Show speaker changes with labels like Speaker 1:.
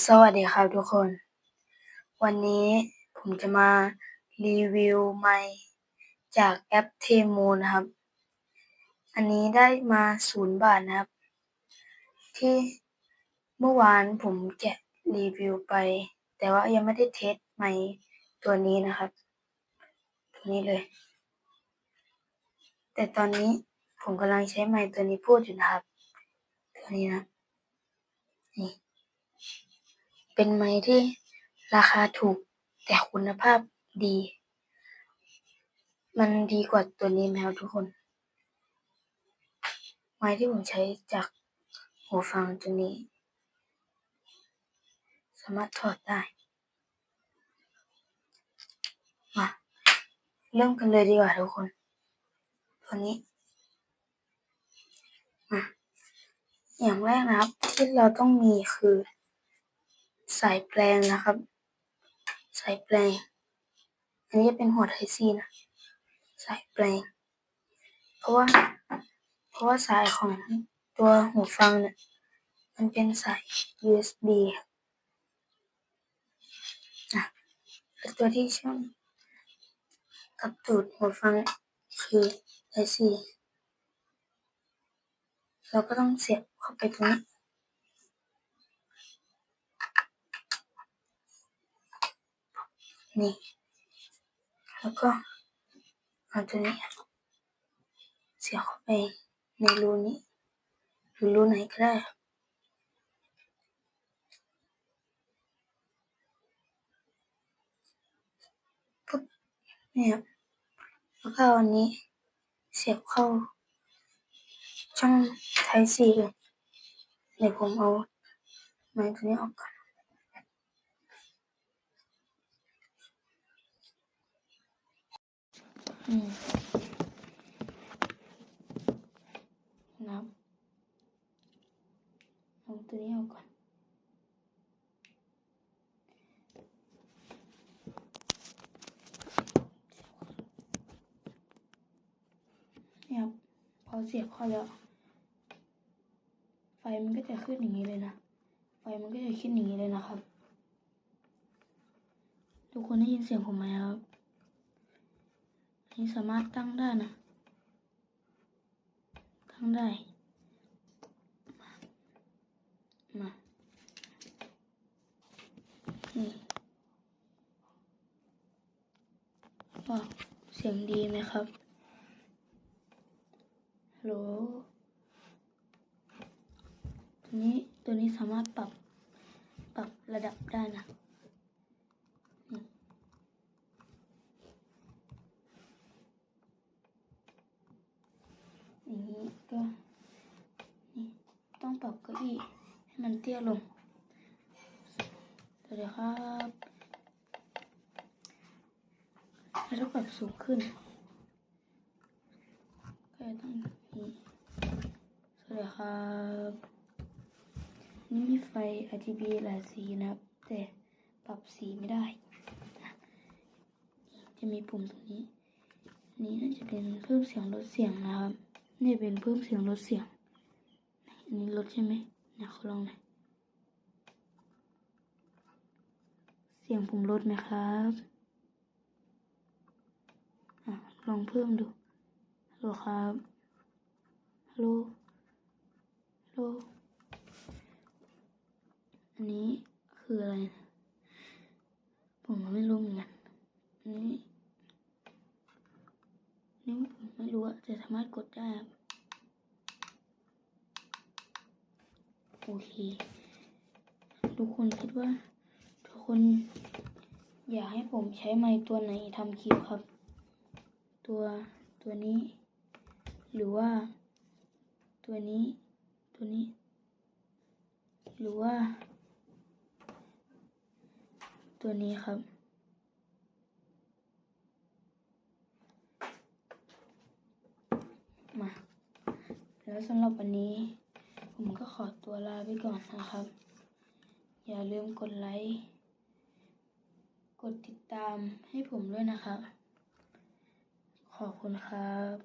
Speaker 1: สวัสดีครับทุกคน วันนี้ผมจะมารีวิวไมค์จากแอปเทมูนะครับ อันนี้ได้มาศูนย์บาทนะครับ ที่เมื่อวานผมแกะรีวิวไป แต่ว่ายังไม่ได้เทสไมค์ตัวนี้นะครับ ตัวนี้เลย แต่ตอนนี้ผมกำลังใช้ไมค์ตัวนี้พูดอยู่นะครับ ตัวนี้นะนี่ เป็นไม้ที่ราคาถูกแต่คุณภาพดี มันดีกว่าตัวนี้ไหมครับทุกคน ไม้ที่ผมใช้จากหูฟังตัวนี้ สามารถถอดได้ มาเริ่มกันเลยดีกว่าทุกคนตัวนี้มาอย่างแรกนะครับ ที่เราต้องมีคือ สายแปลงนะครับ สายแปลง อันนี้จะเป็นหัวไทซีนะ สายแปลง เพราะว่า เพราะว่าสายของตัวหูฟังเนี่ยมันเป็นสาย USB ครับและตัวที่เชื่อมกับตูดหูฟังคือ Type C เราก็ต้องเสียบเข้าไปตรงนี้ นี่ แล้วก็เอาตัวนี้ เสียบเข้าไปในรูนี้ หรือรูไหนก็ได้ปุ๊บเนี่ยครับแล้วก็อันนี้เสียบเข้า ช่อง Type C เลยเดี๋ยวผมเอาไม้ตัวนี้ออกก่อน อืม นับเอาตัวนี้ออกก่อน เนี่ยครับพอเสียบเข้าแล้ว ไฟมันก็จะขึ้นอย่างนี้เลยนะ ไฟมันก็จะขึ้นอย่างนี้เลยนะครับ ทุกคนได้ยินเสียงผมไหมครับ นนี้สามารถตั้งได้นะ ตั้งได้ มา นี่ว้าเสียงดีไหมครับฮัลโหลตัวนี้ตัวนี้สามารถปรับ ปรับระดับได้นะ นี่ อย่างนี้ก็นี่ต้องปรับเก้าอี้ให้มันเตี้ยลงสวัสดีครับแล้วถ้าปรับสูงขึ้นก็จะต้องนี่สวัสดีครับนี่มีไฟ RGB หลายสีนะครับ แต่ปรับสีไม่ได้ จะมีปุ่มตรงนี้ นี่น่าจะเป็นเพิ่มเสียงลดเสียงนะครับ นี่เป็นเพิ่มเสียงลดเสียง อันนี้ลดใช่ไหมเนี่ยขอลองหน่อย เสียงผมลดไหมครับอลองเพิ่มดู ฮัลโหลครับ ฮัลโหล ฮัลโหล อันนี้คืออะไรนะผมไม่รู้เหมือนกัน อันนี้ผม ไม่รู้อะสามารถกดได้ครับโอเค ทุกคนคิดว่า ทุกคน อยากให้ผมใช้ไม้ตัวไหนทำคลิปครับ ตัวตัวนี้ หรือว่า ตัวนี้ ตัวนี้ หรือว่า ตัวนี้ครับ มา แล้วสำหรับวันนี้ ผมก็ขอตัวลาไปก่อนนะครับ อย่าลืมกดไลค์ กดติดตามให้ผมด้วยนะครับ ขอบคุณครับ